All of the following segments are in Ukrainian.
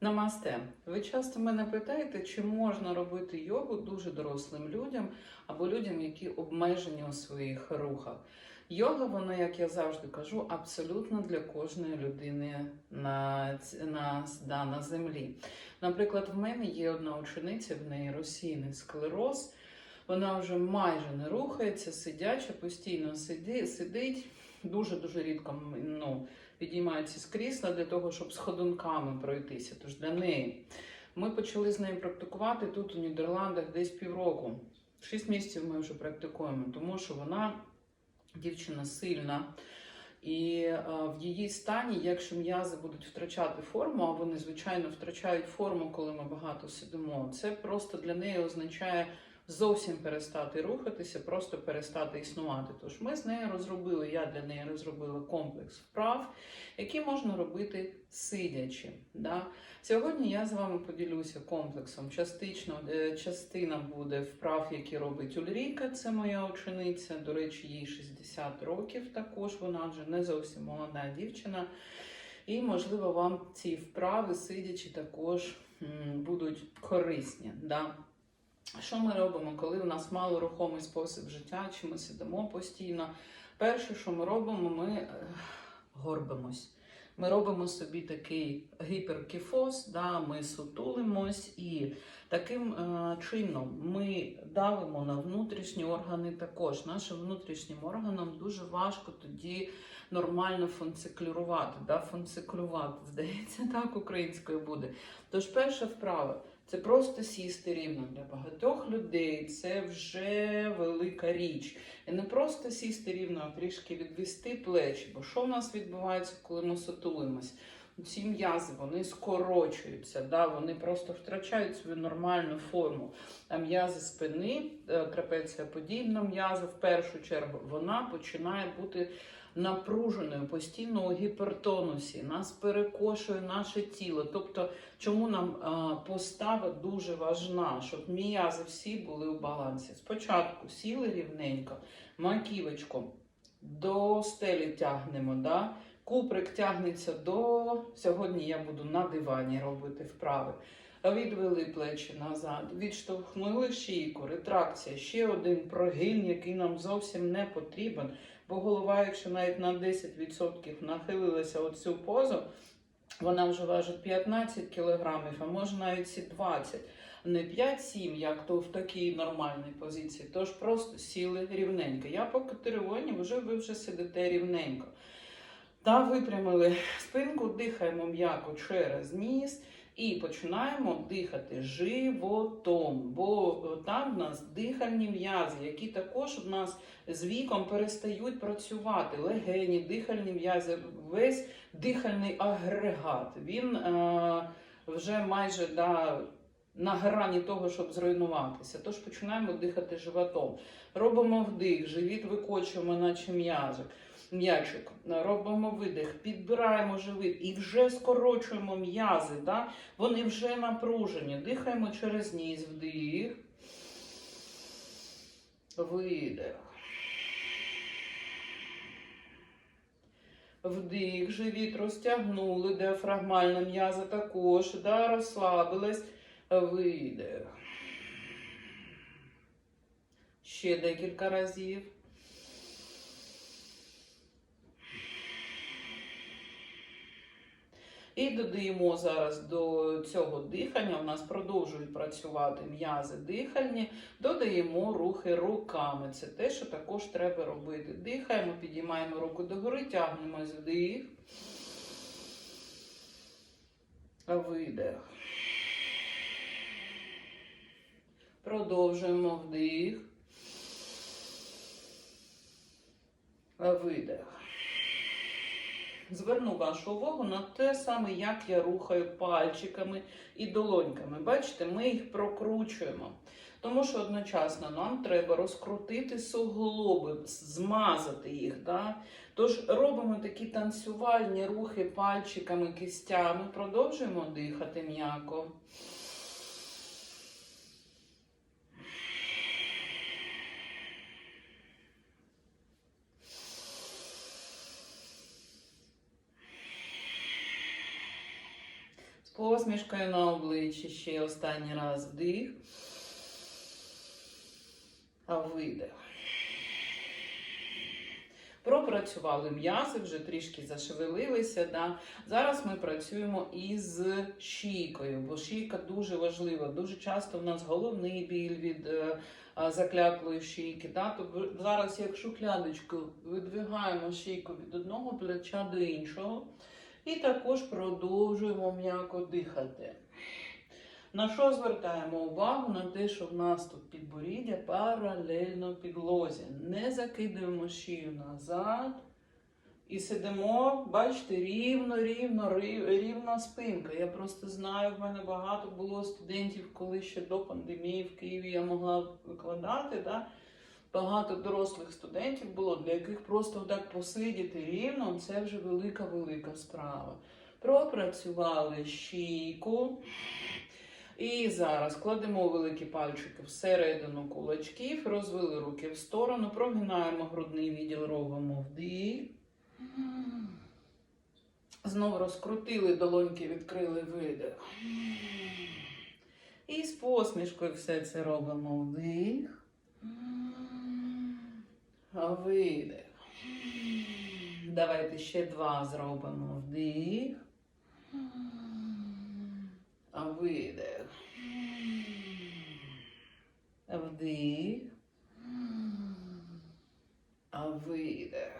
Намасте. Ви часто мене питаєте, чи можна робити йогу дуже дорослим людям або людям, які обмежені у своїх рухах. Йога, вона, як я завжди кажу, абсолютно для кожної людини на, на, да, на землі. Наприклад, в мене є одна учениця, в неї російний склероз. Вона вже майже не рухається, сидяча, постійно сиди, сидить. Дуже дуже рідко ну, підіймається з крісла для того, щоб з ходунками пройтися. Тож для неї ми почали з нею практикувати тут у Нідерландах десь півроку. Шість місяців ми вже практикуємо, тому що вона дівчина сильна. І е, в її стані, якщо м'язи будуть втрачати форму, а вони звичайно втрачають форму, коли ми багато сидимо, це просто для неї означає зовсім перестати рухатися, просто перестати існувати. Тож ми з нею розробили, я для неї розробила комплекс вправ, які можна робити сидячи. Да? Сьогодні я з вами поділюся комплексом. Частично е, частина буде вправ, які робить Ульріка, це моя учениця. До речі, їй 60 років також. Вона вже не зовсім молода дівчина. І, можливо, вам ці вправи, сидячи, також будуть корисні. Да? Що ми робимо, коли у нас малорухомий спосіб життя, чи ми сидимо постійно? Перше, що ми робимо, ми е, горбимось. Ми робимо собі такий гіперкіфоз, да, ми сутулимось і таким е, чином ми давимо на внутрішні органи також. Нашим внутрішнім органам дуже важко тоді нормально функціклювати. Да, функціклювати, здається, так українською буде. Тож перша вправа це просто сісти рівно для багатьох людей. Це вже велика річ. І не просто сісти рівно, а трішки відвести плечі. Бо що в нас відбувається, коли ми сутулимось? Ці м'язи вони скорочуються, да? вони просто втрачають свою нормальну форму. А м'язи спини, е, трапеція подібна м'яза, в першу чергу, вона починає бути напруженою, постійно у гіпертонусі, нас перекошує наше тіло. Тобто, чому нам постава дуже важна, щоб м'язи всі були у балансі. Спочатку сіли рівненько, маківочку до стелі тягнемо. Да? Куприк тягнеться до. Сьогодні я буду на дивані робити вправи. Відвели плечі назад, відштовхнули шийку, ретракція, ще один прогин, який нам зовсім не потрібен. Бо голова, якщо навіть на 10% нахилилася у цю позу, вона вже важить 15 кілограмів, а може навіть і 20. Не 5-7, як то в такій нормальній позиції. Тож просто сіли рівненько. Я по катеріоні вже ви вже сидите рівненько. Та випрямили спинку, дихаємо м'яко через ніс. І починаємо дихати животом, бо е, там в нас дихальні м'язи, які також в нас з віком перестають працювати. Легені, дихальні м'язи, весь дихальний агрегат. Він е, вже майже да, на грані того, щоб зруйнуватися. Тож починаємо дихати животом. Робимо вдих, живіт викочуємо, наче м'язик. М'ячик, робимо видих, підбираємо живіт і вже скорочуємо м'язи. Да? Вони вже напружені. Дихаємо через ніс, вдих, видих. Вдих, живіт розтягнули, діафрагмальна м'яза також, да, розслабилась, видих. Ще декілька разів. І додаємо зараз до цього дихання. У нас продовжують працювати м'язи дихальні, додаємо рухи руками. Це те, що також треба робити. Дихаємо, підіймаємо руку догори, тягнемо вдих. Видих. Продовжуємо вдих. Видих. Зверну вашу увагу на те саме, як я рухаю пальчиками і долоньками. Бачите, ми їх прокручуємо. Тому що одночасно нам треба розкрутити суглоби, змазати їх. Да? Тож робимо такі танцювальні рухи пальчиками, кистями, продовжуємо дихати м'яко. Посмішкою на обличчі. Ще останній раз вдих. А видих. Пропрацювали м'язи, вже трішки зашевелилися. Да? Зараз ми працюємо із шийкою, бо шийка дуже важлива. Дуже часто в нас головний біль від е, закляклої шийки. Да? То зараз, як шухлядочку, видвигаємо шийку від одного плеча до іншого. І також продовжуємо м'яко дихати. На що звертаємо увагу? На те, що в нас тут підборіддя паралельно підлозі. Не закидаємо шию назад. І сидимо, бачите, рівно, рівно, рівна спинка. Я просто знаю, в мене багато було студентів, коли ще до пандемії в Києві я могла викладати. Да? Багато дорослих студентів було, для яких просто так посидіти рівно це вже велика-велика справа. Пропрацювали щійку. І зараз кладемо великі пальчики всередину кулачків, розвели руки в сторону, прогинаємо грудний відділ, робимо вдих. Знову розкрутили долоньки, відкрили видих. І з посмішкою все це робимо вдих. Видих. Давайте ще два зробимо вдих. Видих. Вдих. Видих.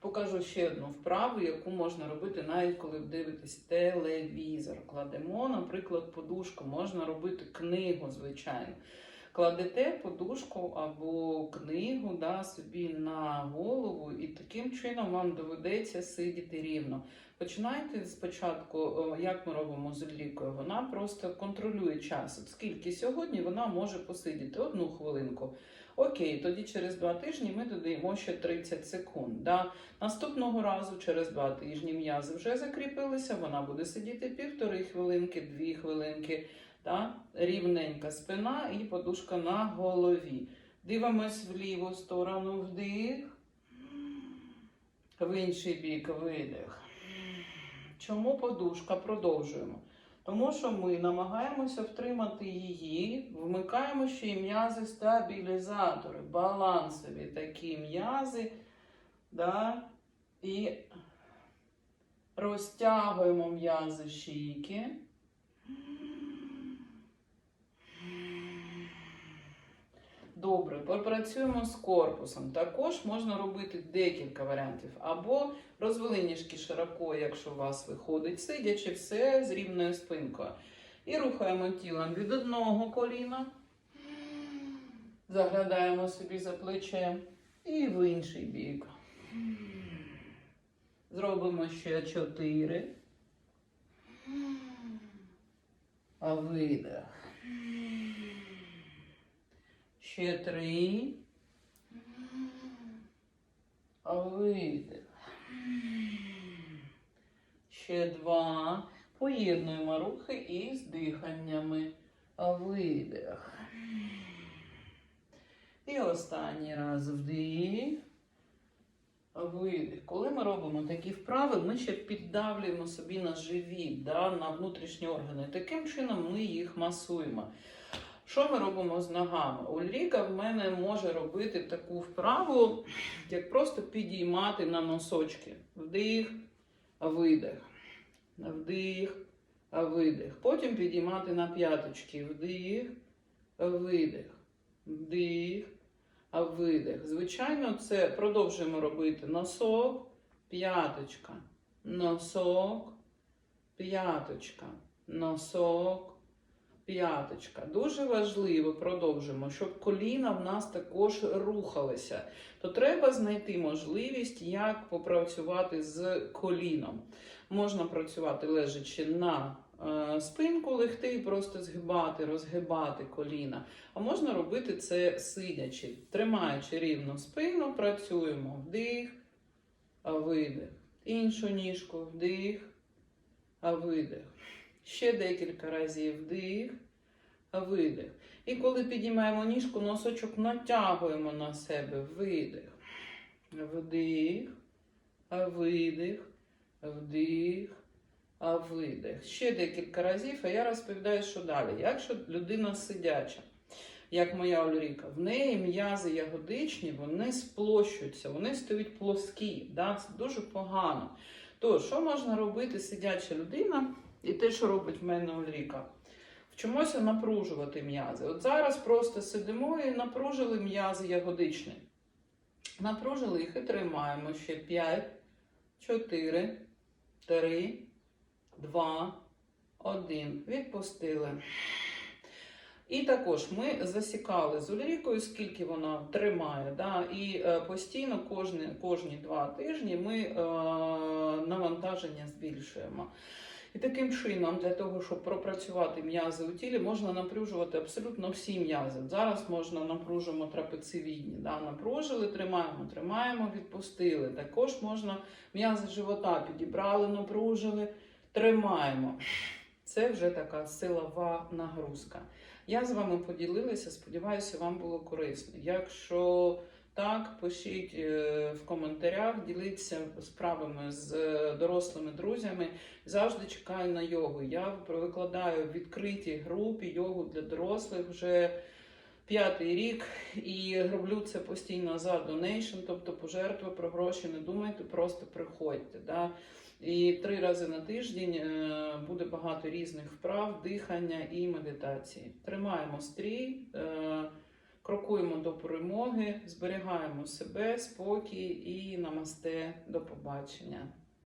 Покажу ще одну вправу, яку можна робити навіть коли дивитесь телевізор. Кладемо, наприклад, подушку, можна робити книгу, звичайно. Кладете подушку або книгу да, собі на голову, і таким чином вам доведеться сидіти рівно. Починайте спочатку, як ми робимо з лікою. Вона просто контролює час. От скільки сьогодні вона може посидіти одну хвилинку. Окей, тоді через два тижні ми додаємо ще 30 секунд. Да? Наступного разу, через два тижні, м'язи вже закріпилися, вона буде сидіти півтори хвилинки, дві хвилинки. Да? Рівненька спина і подушка на голові. Дивимось в ліву сторону вдих, в інший бік видих. Чому подушка? Продовжуємо. Тому що ми намагаємося втримати її, вмикаємо ще й м'язи стабілізатори, балансові такі м'язи. Да? І розтягуємо м'язи шийки. Добре, попрацюємо з корпусом. Також можна робити декілька варіантів. Або розвели ніжки широко, якщо у вас виходить, сидячи все з рівною спинкою. І рухаємо тілом від одного коліна, заглядаємо собі за плече і в інший бік. Зробимо ще чотири. А видих. Ще три. Видих. Ще два. Поєднуємо рухи із диханнями. Видих. І останній раз вдих. Видих. Коли ми робимо такі вправи, ми ще піддавлюємо собі на живіт, да, на внутрішні органи. Таким чином ми їх масуємо. Що ми робимо з ногами? Ульріка в мене може робити таку вправу, як просто підіймати на носочки. Вдих, видих. Вдих, видих. Потім підіймати на п'яточки. Вдих, видих. Вдих, видих. Звичайно, це продовжуємо робити носок, п'яточка, носок, п'яточка, носок. П'яточка. Дуже важливо, продовжимо, щоб коліна в нас також рухалися. То треба знайти можливість, як попрацювати з коліном. Можна працювати лежачи на е, спинку, легти і просто згибати, розгибати коліна. А можна робити це сидячи, тримаючи рівно спину, працюємо вдих, а видих. Іншу ніжку вдих, а видих. Ще декілька разів вдих, видих. І коли підіймаємо ніжку, носочок натягуємо на себе. Видих. Вдих, видих, вдих, видих. Ще декілька разів, а я розповідаю, що далі. Якщо людина сидяча, як моя Ульріка, в неї м'язи ягодичні, вони сплощуються, вони стають плоскі. Да? Це дуже погано. То, що можна робити сидяча людина, і те, що робить в мене Ульріка? Вчимося напружувати м'язи. От зараз просто сидимо і напружили м'язи ягодичні. Напружили їх і тримаємо ще 5, 4, 3, 2, 1. Відпустили. І також ми засікали з Ульрікою, скільки вона тримає. Да? І е, постійно кожні, кожні два тижні ми е, навантаження збільшуємо. І таким чином, для того, щоб пропрацювати м'язи у тілі, можна напружувати абсолютно всі м'язи. Зараз можна напружимо трапецевідні. Да? Напружили, тримаємо, тримаємо, відпустили. Також можна м'язи живота підібрали, напружили, тримаємо. Це вже така силова нагрузка. Я з вами поділилася, сподіваюся, вам було корисно. Якщо так, пишіть е, в коментарях, діліться справами з е, дорослими друзями. Завжди чекаю на йогу. Я викладаю в відкритій групі йогу для дорослих вже п'ятий рік і роблю це постійно за донейшн, тобто пожертви про гроші. Не думайте, просто приходьте. Да? І три рази на тиждень е, буде багато різних вправ, дихання і медитації. Тримаємо стрій, крокуємо до перемоги, зберігаємо себе, спокій і намасте. До побачення.